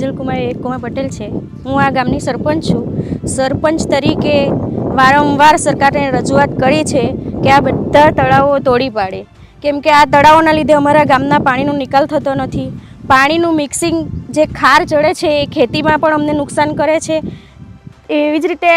કુમાર કુમાર પટેલ છે. હું આ ગામની સરપંચ છું. સરપંચ તરીકે વારંવાર સરકારને રજૂઆત કરી છે કે આ બધા તળાવો તોડી પાડે. કેમ કે આ તળાવોના લીધે અમારા ગામના પાણીનો નિકાલ થતો નથી. પાણીનું મિક્સિંગ જે ખાર ચડે છે એ ખેતીમાં પણ અમને નુકસાન કરે છે. એવી જ રીતે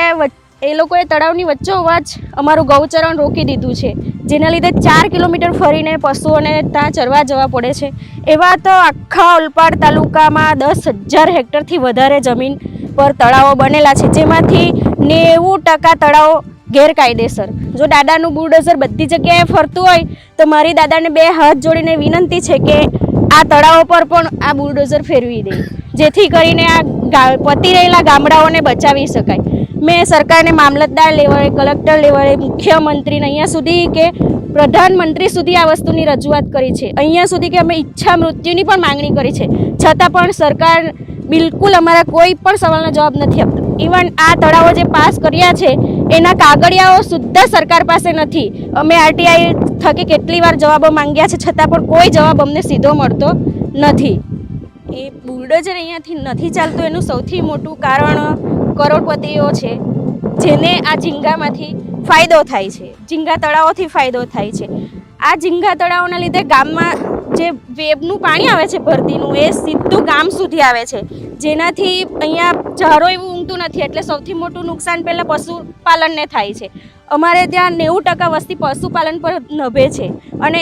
એ લોકોએ તળાવની વચ્ચોવચ અમારું ગૌચરણ રોકી દીધું છે, જેના લીધે ચાર કિલોમીટર ફરીને પશુઓને ત્યાં ચરવા જવા પડે છે. એવા તો આખા ઓલપાડ તાલુકામાં દસ હજાર હેક્ટરથી વધારે જમીન પર તળાવો બનેલા છે, જેમાંથી નેવું ટકા તળાવો ગેરકાયદેસર. જો દાદાનું બુલડોઝર બધી જગ્યાએ ફરતું હોય, તો મારી દાદાને બે હાથ જોડીને વિનંતી છે કે આ તળાવો પર પણ આ બુલડોઝર ફેરવી દે, જેથી કરીને આ પતી રહેલા ગામડાઓને બચાવી શકાય. મેં સરકારને મામલતદાર લેવલે કલેક્ટર લેવલે મુખ્યમંત્રીને અહીંયા સુધી કે પ્રધાનમંત્રી સુધી આ વસ્તુની રજૂઆત કરી છે. અહીંયા સુધી કે અમે ઈચ્છા મૃત્યુની પણ માંગણી કરી છે. છતાં પણ સરકાર બિલકુલ અમારા કોઈ પણ સવાલનો જવાબ નથી આપતો. ઇવન આ તળાવો જે પાસ કર્યા છે, એના કાગળિયાઓ સુદ્ધા સરકાર પાસે નથી. અમે આરટીઆઈ થકી કેટલી વાર જવાબો માંગ્યા છે, છતાં પણ કોઈ જવાબ અમને સીધો મળતો નથી. એ બુલડોઝર અહીંયાથી નથી ચાલતું. એનું સૌથી મોટું કારણ કરોડપતિઓ છે, જેને આ ઝીંગામાંથી ફાયદો થાય છે, ઝીંગા તળાવોથી ફાયદો થાય છે. આ ઝીંગા તળાવોના લીધે ગામમાં જે વેબનું પાણી આવે છે ભરતીનું, એ સીધું ગામ સુધી આવે છે. જેનાથી અહીંયા ઝારો એવું ઊંઘતું નથી, એટલે સૌથી મોટું નુકસાન પહેલાં પશુપાલનને થાય છે. અમારે ત્યાં નેવું ટકા વસ્તી પશુપાલન પર નભે છે અને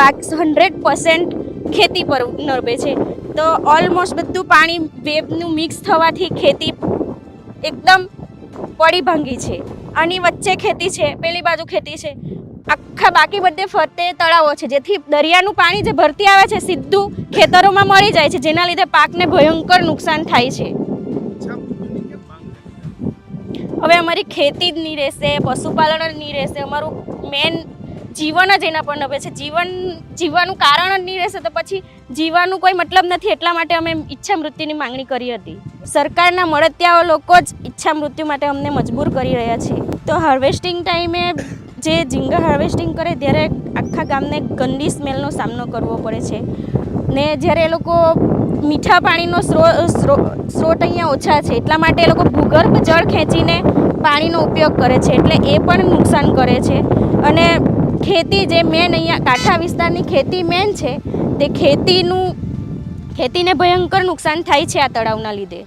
બાકી હંડ્રેડ પર્સન્ટ ખેતી પર નભે છે. તો ઓલમોસ્ટ બધું પાણી વેબનું મિક્સ થવાથી ખેતી એકદમ પડી ભાંગી છે. આની વચ્ચે ખેતી છે, પેલી બાજુ ખેતી છે. આખા બાકી બધે ફરતે તળાવો છે, જેથી દરિયાનું પાણી જે ભરતી આવે છે, સીધું ખેતરોમાં મળી જાય છે, જેના લીધે પાકને ભયંકર નુકસાન થાય છે. હવે અમારી ખેતી જ નહીં રહેશે, પશુપાલન જ નહીં રહેશે, અમારું મેન જીવન જ એના પર નભે છે. જીવન, જીવવાનું કારણ જ નહીં રહેશે તો પછી જીવવાનું કોઈ મતલબ નથી. એટલા માટે અમે ઈચ્છા મૃત્યુની માંગણી કરી હતી. સરકારના મળતિયાઓ લોકો જ ઈચ્છા મૃત્યુ માટે અમને મજબૂર કરી રહ્યા છે. તો હાર્વેસ્ટિંગ ટાઈમે જે ઝીંગા હાર્વેસ્ટિંગ કરે ત્યારે આખા ગામને ગંદી સ્મેલનો સામનો કરવો પડે છે. ને જ્યારે એ લોકો મીઠા પાણીનો સ્ત્રોત અહીંયા ઓછા છે, એટલા માટે એ લોકો ભૂગર્ભ જળ ખેંચીને પાણીનો ઉપયોગ કરે છે. એટલે એ પણ નુકસાન કરે છે. અને ખેતી જે મેન અહીંયા કાંઠા વિસ્તારની ખેતી મેન છે તે ખેતીનું ખેતીને ભયંકર નુકસાન થાય છે આ તળાવના લીધે.